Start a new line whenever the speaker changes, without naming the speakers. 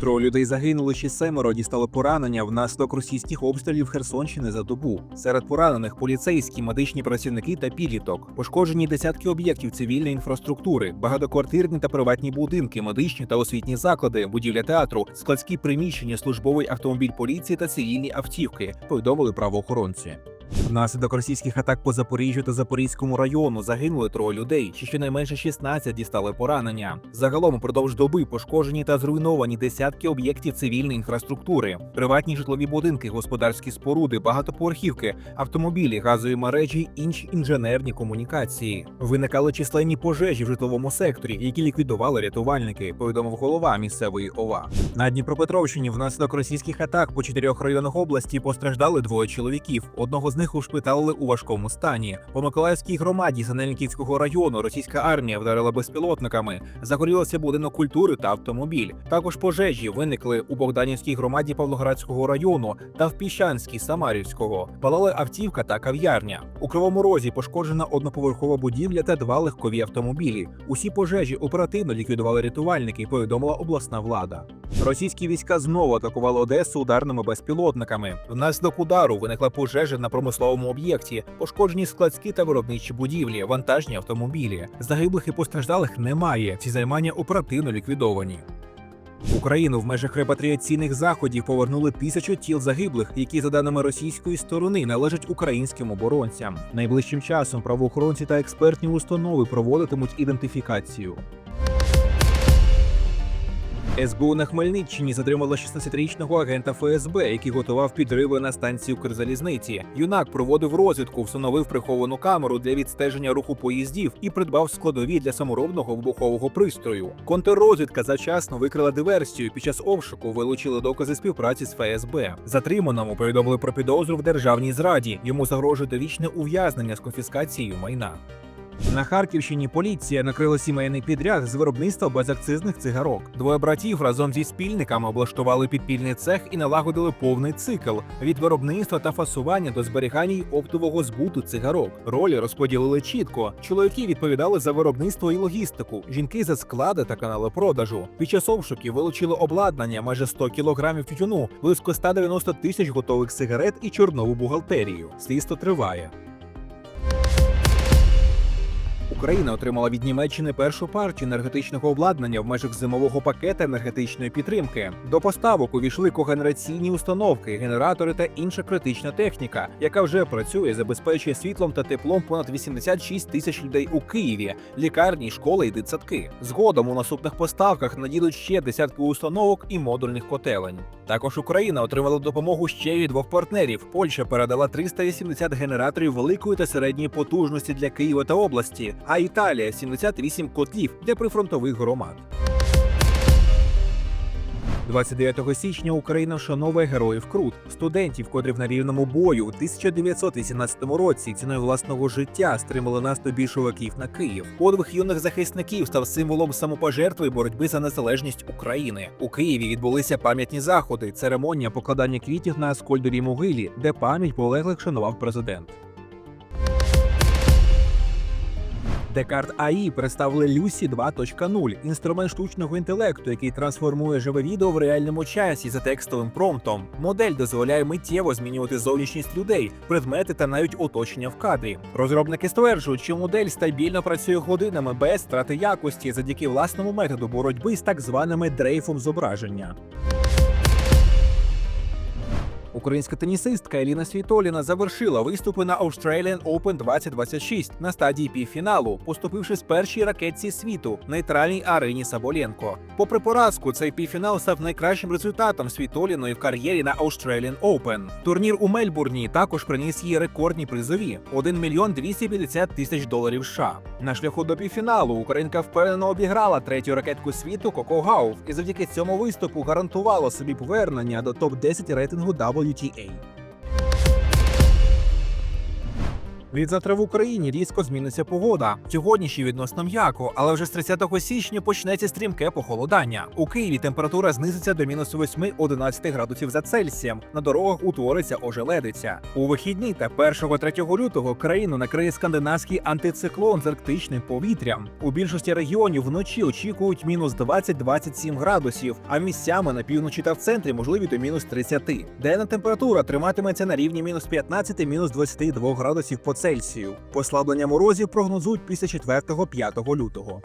Троє людей загинули, ще семеро дістали поранення внаслідок російських обстрілів Херсонщини за добу. Серед поранених поліцейські, медичні працівники та підліток. Пошкоджені десятки об'єктів цивільної інфраструктури, багатоквартирні та приватні будинки, медичні та освітні заклади, будівля театру, складські приміщення, службовий автомобіль поліції та цивільні автівки. Повідомили правоохоронці. Внаслідок російських атак по Запоріжжю та Запорізькому району загинули троє людей, ще щонайменше 16 дістали поранення. Загалом упродовж доби пошкоджені та зруйновані десятки об'єктів цивільної інфраструктури, приватні житлові будинки, господарські споруди, багатоповерхівки, автомобілі, газові мережі, інші інженерні комунікації. Виникали численні пожежі в житловому секторі, які ліквідували рятувальники. Повідомив голова місцевої ОВА. На Дніпропетровщині внаслідок російських атак по чотирьох районах області постраждали двоє чоловіків. Одного з них ушпиталили у важкому стані. По Миколаївській громаді Санельківського району російська армія вдарила безпілотниками. Загорілося будинок культури та автомобіль. Також пожежі виникли у Богданівській громаді Павлоградського району та в Піщанській Самарівського. Палали автівка та кав'ярня. У Кривому Розі пошкоджена одноповерхова будівля та два легкові автомобілі. Усі пожежі оперативно ліквідували рятувальники. Повідомила обласна влада. Російські війська знову атакували Одесу ударними безпілотниками. Внаслідок удару виникла пожежа на промисловому об'єкті, пошкоджені складські та виробничі будівлі, вантажні автомобілі. Загиблих і постраждалих немає. Ці займання оперативно ліквідовані. Україну в межах репатріаційних заходів повернули тисячу тіл загиблих, які, за даними російської сторони, належать українським оборонцям. Найближчим часом правоохоронці та експертні установи проводитимуть ідентифікацію. СБУ на Хмельниччині затримала 16-річного агента ФСБ, який готував підриви на станції Укрзалізниці. Юнак проводив розвідку, встановив приховану камеру для відстеження руху поїздів і придбав складові для саморобного вибухового пристрою. Контррозвідка завчасно викрила диверсію. Під час обшуку вилучили докази співпраці з ФСБ. Затриманому повідомили про підозру в державній зраді. Йому загрожує довічне ув'язнення з конфіскацією майна. На Харківщині поліція накрила сімейний підряд з виробництва безакцизних цигарок. Двоє братів разом зі спільниками облаштували підпільний цех і налагодили повний цикл від виробництва та фасування до зберігання й оптового збуту цигарок. Ролі розподілили чітко. Чоловіки відповідали за виробництво і логістику, жінки за склади та канали продажу. Під час обшуків вилучили обладнання майже 100 кілограмів тютюну, близько 190 тисяч готових сигарет і чорнову бухгалтерію. Слідство триває. Україна отримала від Німеччини першу партію енергетичного обладнання в межах зимового пакета енергетичної підтримки. До поставок увійшли когенераційні установки, генератори та інша критична техніка, яка вже працює, забезпечує світлом та теплом понад 86 тисяч людей у Києві, лікарні, школи і дитсадки. Згодом у наступних поставках надійдуть ще десятки установок і модульних котелень. Також Україна отримала допомогу ще від двох партнерів. Польща передала 380 генераторів великої та середньої потужності для Києва та області, а Італія 78 котлів для прифронтових громад. 29 січня Україна вшановує героїв Крут, студентів, котрі в нарівному бою у 1918 році ціною власного життя стримали наступ більшовиків на Київ. Подвиг юних захисників став символом самопожертви і боротьби за незалежність України. У Києві відбулися пам'ятні заходи, церемонія покладання квітів на Аскольдовій могилі, де пам'ять полеглих шанував президент. Декарт АІ представили Люсі 2.0 – інструмент штучного інтелекту, який трансформує живе відео в реальному часі за текстовим промптом. Модель дозволяє миттєво змінювати зовнішність людей, предмети та навіть оточення в кадрі. Розробники стверджують, що модель стабільно працює годинами без страти якості завдяки власному методу боротьби з так званими дрейфом зображення. Українська тенісистка Еліна Світоліна завершила виступи на Australian Open 2026 на стадії півфіналу, поступивши з першій ракетці світу нейтральній Арині Саболенко. Попри поразку, цей півфінал став найкращим результатом Світоліної в кар'єрі на Australian Open. Турнір у Мельбурні також приніс їй рекордні призові 1 мільйон 250 тисяч доларів США. На шляху до півфіналу Українка впевнено обіграла третю ракетку світу Коко Гауф і завдяки цьому виступу гарантувала собі повернення до топ 10 рейтингу WTA. WTA. Від завтра в Україні різко зміниться погода. Сьогодні ще відносно м'яко, але вже з 30 січня почнеться стрімке похолодання. У Києві температура знизиться до мінус 8-11 градусів за Цельсієм. На дорогах утвориться ожеледиця. У вихідні та 1-3 лютого країну накриє скандинавський антициклон з арктичним повітрям. У більшості регіонів вночі очікують мінус 20-27 градусів, а місцями на півночі та в центрі можливі до мінус 30. Денна температура триматиметься на рівні мінус 15 мінус 22 градусів по Цельсію. Послаблення морозів прогнозують після 4-5 лютого.